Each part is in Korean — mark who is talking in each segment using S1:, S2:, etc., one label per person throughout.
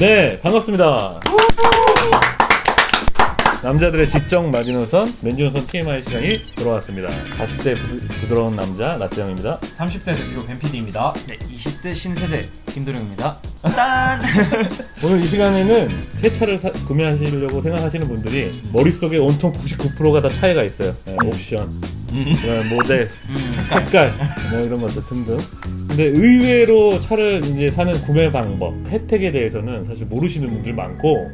S1: 네, 반갑습니다. 남자들의 직정 마지노선 맨지노선 TMI 시간이 돌아왔습니다. 40대 부, 부드러운 남자 나태영입니다.
S2: 30대 대표 벤피디입니다.
S3: 네, 20대 신세대 김도령입니다. 짠!
S1: 오늘 이 시간에는 새 차를 사- 구매하시려고 생각하시는 분들이 머릿속에 온통 99%가 다 차이가 있어요. 네, 옵션, 그다음에 모델, 색깔, 뭐 이런 것들 등등. 근데 의외로 차를 이제 사는 구매 방법, 혜택에 대해서는 사실 모르시는 분들 많고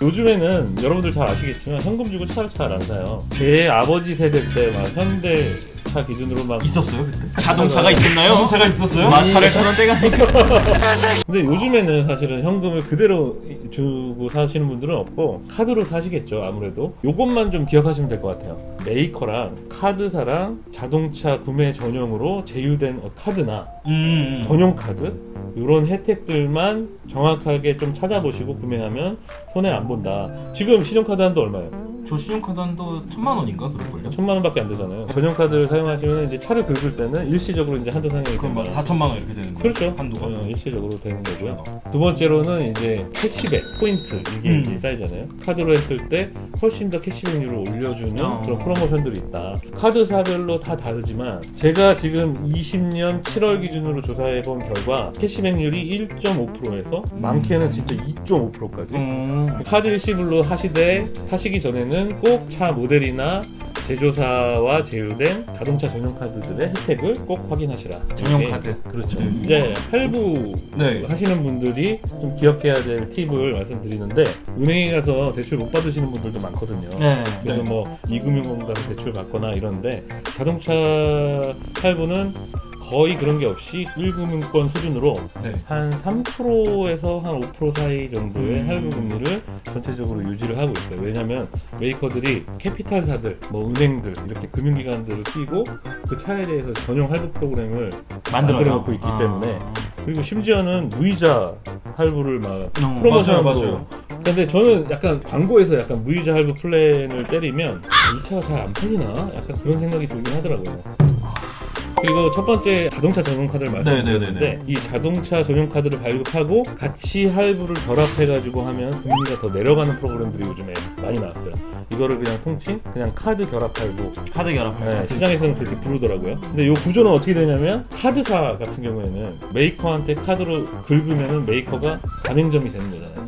S1: 요즘에는 여러분들 잘 아시겠지만 현금 주고 차를 잘 안 사요. 제 아버지 세대 때 막 현대 차 기준으로 막
S2: 있었어요 그때?
S3: 자동차가 있었나요?
S2: 자동차가 있었어요?
S3: 마차를 타는 때가.
S1: 근데 요즘에는 사실은 현금을 그대로 주고 사시는 분들은 없고 카드로 사시겠죠 아무래도 요것만 좀 기억하시면 될 것 같아요 메이커랑 카드사랑 자동차 구매 전용으로 제휴된 어, 카드나
S2: 음.
S1: 전용 카드 이런 혜택들만 정확하게 좀 찾아보시고 구매하면 손해 안 본다 지금 신용카드 한도 얼마예요?
S2: 저 신용 카드 한도 천만 원인가 그럴걸요?
S1: 천만 원밖에 안 되잖아요 전용 카드를 사용하시면 이제 차를 긁을 때는 일시적으로 이제 한도 상향이
S2: 그럼 막
S1: 된다
S2: 4천만 원 이렇게 되는 거예요?
S1: 그렇죠.
S2: 한도가.
S1: 어, 일시적으로 되는 거고요. 두 번째로는 이제 캐시백, 포인트 이게
S2: 음.
S1: 이제 쌓이잖아요. 카드로 했을 때 훨씬 더 캐시백률을 올려주는
S3: 어.
S1: 그런 프로모션들이 있다. 카드사별로 다 다르지만 제가 지금 20년 7월 기준으로 조사해 본 결과 캐시백률이 1.5%에서 많게는 진짜 2.5%까지.
S3: 음.
S1: 카드 일시불로 하시되 하시기 전에는 꼭 차 모델이나 제조사와 제휴된 자동차 전용 카드들의 혜택을 꼭 확인하시라.
S3: 전용
S1: 이게
S3: 카드.
S1: 그렇죠.
S2: 네.
S1: 이제 할부
S2: 네.
S1: 하시는 분들이 좀 기억해야 될 팁을 말씀드리는데 은행에 가서 대출 못 받으시는 분들도 많 거든요.
S3: 네.
S1: 그래서 뭐 이금융원 가서 대출 받거나 이러는데 자동차 할부는 거의 그런 게 없이 1금융권 수준으로
S2: 네.
S1: 한 3%에서 한 5% 사이 정도의
S2: 음.
S1: 할부 금리를 전체적으로 유지를 하고 있어요. 왜냐하면 메이커들이 캐피탈사들, 뭐 은행들 이렇게 금융기관들을 끼고 그 차에 대해서 전용 할부 프로그램을
S3: 만들어요.
S1: 만들어 놓고 있기
S3: 아.
S1: 때문에 그리고 심지어는 무이자 할부를 막
S3: 어,
S1: 프로모션으로
S2: 맞아요, 맞아요.
S1: 근데 저는 약간 광고에서 약간 무이자 할부 플랜을 때리면 아, 이 차가 잘 안 팔리나? 약간 그런 생각이 들긴 하더라고요. 그리고 첫 번째 자동차 전용 카드를 말씀드렸는데
S2: 네네네네.
S1: 이 자동차 전용 카드를 발급하고 같이 할부를 결합해가지고 하면 금리가 더 내려가는 프로그램들이 요즘에 많이 나왔어요. 이거를 그냥 통칭 그냥 카드 결합 할부
S3: 카드 결합.
S1: 네, 시장에서는 그렇게 부르더라고요. 근데 이 구조는 어떻게 되냐면 카드사 같은 경우에는 메이커한테 카드로 긁으면은 메이커가 가맹점이 되는 거잖아요.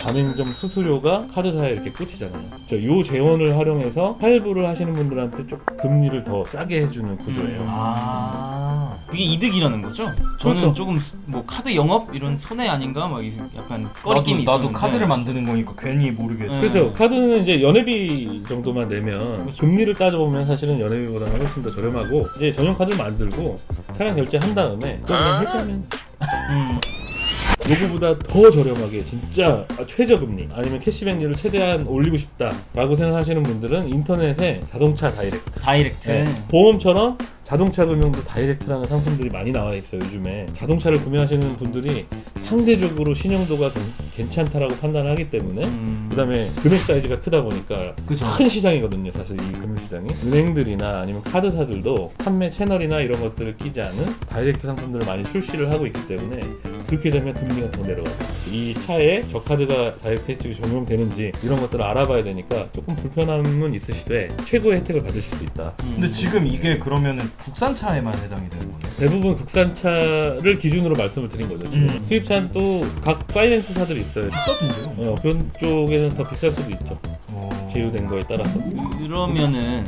S1: 어, 가맹점 수수료가 카드사에 이렇게 꽂히잖아요. 저요 재원을 활용해서 할부를 하시는 분들한테 좀 금리를 더 싸게 해주는 구조예요.
S3: 아. 그게 이득이라는 거죠? 저는
S1: 그렇죠.
S3: 조금 뭐 카드 영업 이런 손해 아닌가 막 이- 약간
S2: 나도,
S3: 꺼리낌이 있었는데.
S2: 나도 카드를 만드는 거니까 괜히 모르겠어.
S3: 네.
S1: 그렇죠. 카드는 이제 연회비 정도만 내면 금리를 따져보면 사실은 연회비보다는 훨씬 더 저렴하고 이제 전용 카드를 만들고 차량 결제한 다음에 그걸 그냥 해지하면
S3: 음.
S1: 요거보다 더 저렴하게 진짜 최저금리 아니면 캐시백률을 최대한 올리고 싶다라고 생각하시는 분들은 인터넷에 자동차 다이렉트
S3: 다이렉트.
S1: 네. 보험처럼 자동차 금융도 다이렉트라는 상품들이 많이 나와 있어요 요즘에 자동차를 구매하시는 분들이 상대적으로 신용도가 좀 괜찮다라고 판단하기 때문에
S3: 음.
S1: 그다음에 금액 사이즈가 크다 보니까
S2: 그죠.
S1: 큰 시장이거든요 사실 이 금융시장이 은행들이나 아니면 카드사들도 판매 채널이나 이런 것들을 끼지 않은 다이렉트 상품들을 많이 출시를 하고 있기 때문에 그렇게 되면 금리가 더 내려가요 이 차에 저 카드가 다이렉트 혜택이 적용되는지 이런 것들을 알아봐야 되니까 조금 불편함은 있으시되 최고의 혜택을 받으실 수 있다
S2: 근데 지금 이게 그러면은 국산 차에만 해당이 되는 거네요.
S1: 대부분 국산차를 기준으로 말씀을 드린 거죠 지금
S2: 음.
S1: 수입차는 또 각 파이낸스사들이 있어요
S2: 비싸던데요?
S1: 어, 그런 쪽에는 더 비쌀 수도 있죠
S2: 어.
S1: 제휴된 거에 따라서
S3: 그러면은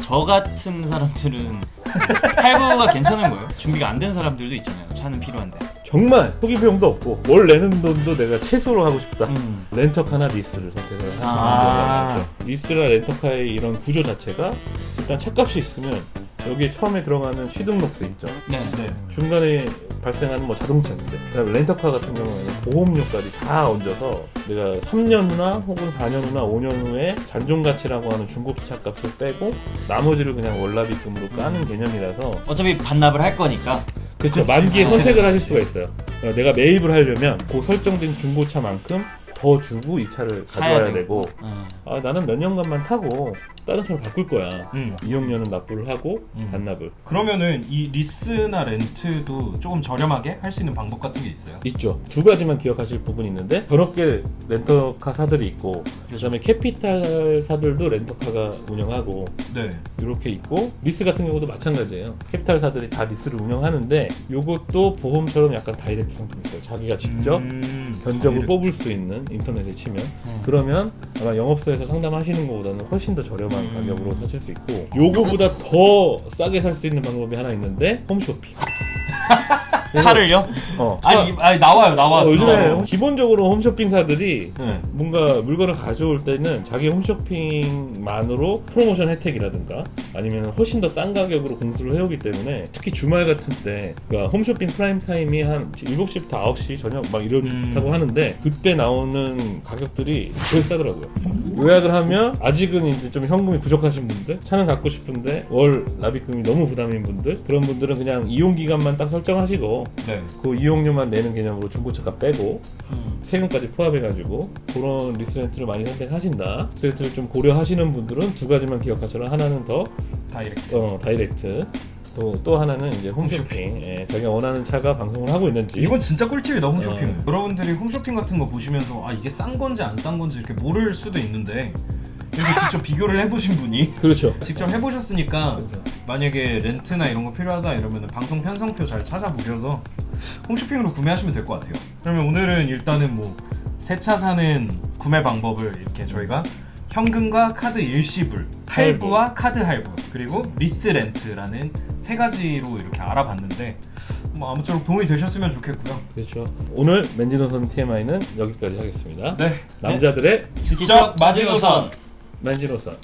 S3: 저 같은 사람들은 할부가 괜찮은 거예요? 준비가 안 된 사람들도 있잖아요. 차는 필요한데.
S1: 정말 초기 비용도 없고 뭘 내는 돈도 내가 최소로 하고 싶다.
S3: 음.
S1: 렌터카나 리스를 선택을 하시는 경우가
S3: 아.
S1: 리스나 렌터카의 이런 구조 자체가 일단 차값이 있으면 여기에 처음에 들어가는 취등록세 있죠.
S3: 네.
S2: 네.
S1: 중간에 발생하는 뭐 자동차세, 그다음에 렌터카 같은 경우에는 보험료까지 다 얹어서 내가 3년 후나 혹은 4년 후나 5년 후에 잔존 가치라고 하는 중고차 값을 빼고 나머지를 그냥 월납입금으로 까는 개념이라서
S3: 어차피 반납을 할 거니까.
S1: 그렇죠.
S2: 그치.
S1: 만기에
S3: 아,
S1: 선택을
S3: 네.
S1: 하실 수가 있어요. 어, 내가 매입을 하려면 그 설정된 중고차만큼 더 주고 이 차를
S3: 사야
S1: 가져와야
S3: 되고.
S1: 되고
S3: 음.
S1: 아, 나는 몇 년간만 타고 다른 차로 바꿀 거야.
S2: 음.
S1: 이용료는 납부를 하고
S2: 음.
S1: 반납을
S2: 그러면은 이 리스나 렌트도 조금 저렴하게 할 수 있는 방법 같은 게 있어요?
S1: 있죠. 두 가지만 기억하실 부분이 있는데 더럽게 렌터카 사들이 있고 그다음에 캐피탈 사들도 렌터카가 운영하고
S2: 네.
S1: 이렇게 있고 리스 같은 경우도 마찬가지예요. 캐피탈 사들이 다 리스를 운영하는데 요것도 보험처럼 약간 다이렉트 상품이 있어요. 자기가 직접
S2: 음,
S1: 견적을
S2: 다이렉트.
S1: 뽑을 수 있는 인터넷에 치면 그러면 아마 영업소에서 상담하시는 것보다는 훨씬 더 저렴한
S3: 음.
S1: 가격으로 사실 수 있고 요거보다 더 싸게 살 수 있는 방법이 하나 있는데 홈쇼핑
S3: 차를요?
S1: 어,
S2: 아니, 이- 아니 나와요 나와
S1: 어,
S2: 진짜로.
S1: 요즘에 기본적으로 홈쇼핑사들이
S2: 네.
S1: 뭔가 물건을 가져올 때는 자기 홈쇼핑만으로 프로모션 혜택이라든가 아니면 훨씬 더 싼 가격으로 공수를 해오기 때문에 특히 주말 같은 때 그러니까 홈쇼핑 프라임 타임이 한 7시부터 9시 저녁 막 이렇다고
S2: 음.
S1: 하는데 그때 나오는 가격들이 제일 싸더라고요. 요약을 하면 아직은 이제 좀 현금이 부족하신 분들 차는 갖고 싶은데 월 납입금이 너무 부담인 분들 그런 분들은 그냥 이용 기간만 딱 설정하시고
S2: 네.
S1: 그 이용료만 내는 개념으로 중고차가 빼고
S3: 음.
S1: 세금까지 포함해가지고 그런 리스렌트를 많이 선택하신다. 리스렌트를 좀 고려하시는 분들은 두 가지만 기억하시라 하나는 더
S2: 다이렉트.
S1: 어, 다이렉트 또, 또 하나는 이제 홈쇼핑 예, 자기가 원하는 차가 방송을 하고 있는지
S2: 이건 진짜 꿀팁이다 홈쇼핑.
S1: 어.
S2: 여러분들이 홈쇼핑 같은 거 보시면서 아 이게 싼 건지 안 싼 건지 이렇게 모를 수도 있는데 이렇게 직접 비교를 해보신 분이
S1: 그렇죠.
S2: 직접 해보셨으니까 만약에 렌트나 이런 거 필요하다 이러면 방송 편성표 잘 찾아보셔서 홈쇼핑으로 구매하시면 될 것 같아요. 그러면 오늘은 일단은 뭐 새 차 사는 구매 방법을 이렇게 저희가 현금과 카드 일시불, 할부와 카드 할부, 그리고 리스 렌트라는 세 가지로 이렇게 알아봤는데 뭐 아무쪼록 도움이 되셨으면 좋겠고요.
S1: 그렇죠. 오늘 맨지노선 TMI는 여기까지 하겠습니다.
S2: 네,
S1: 남자들의
S2: 직접 마지노선.
S1: 맨지노선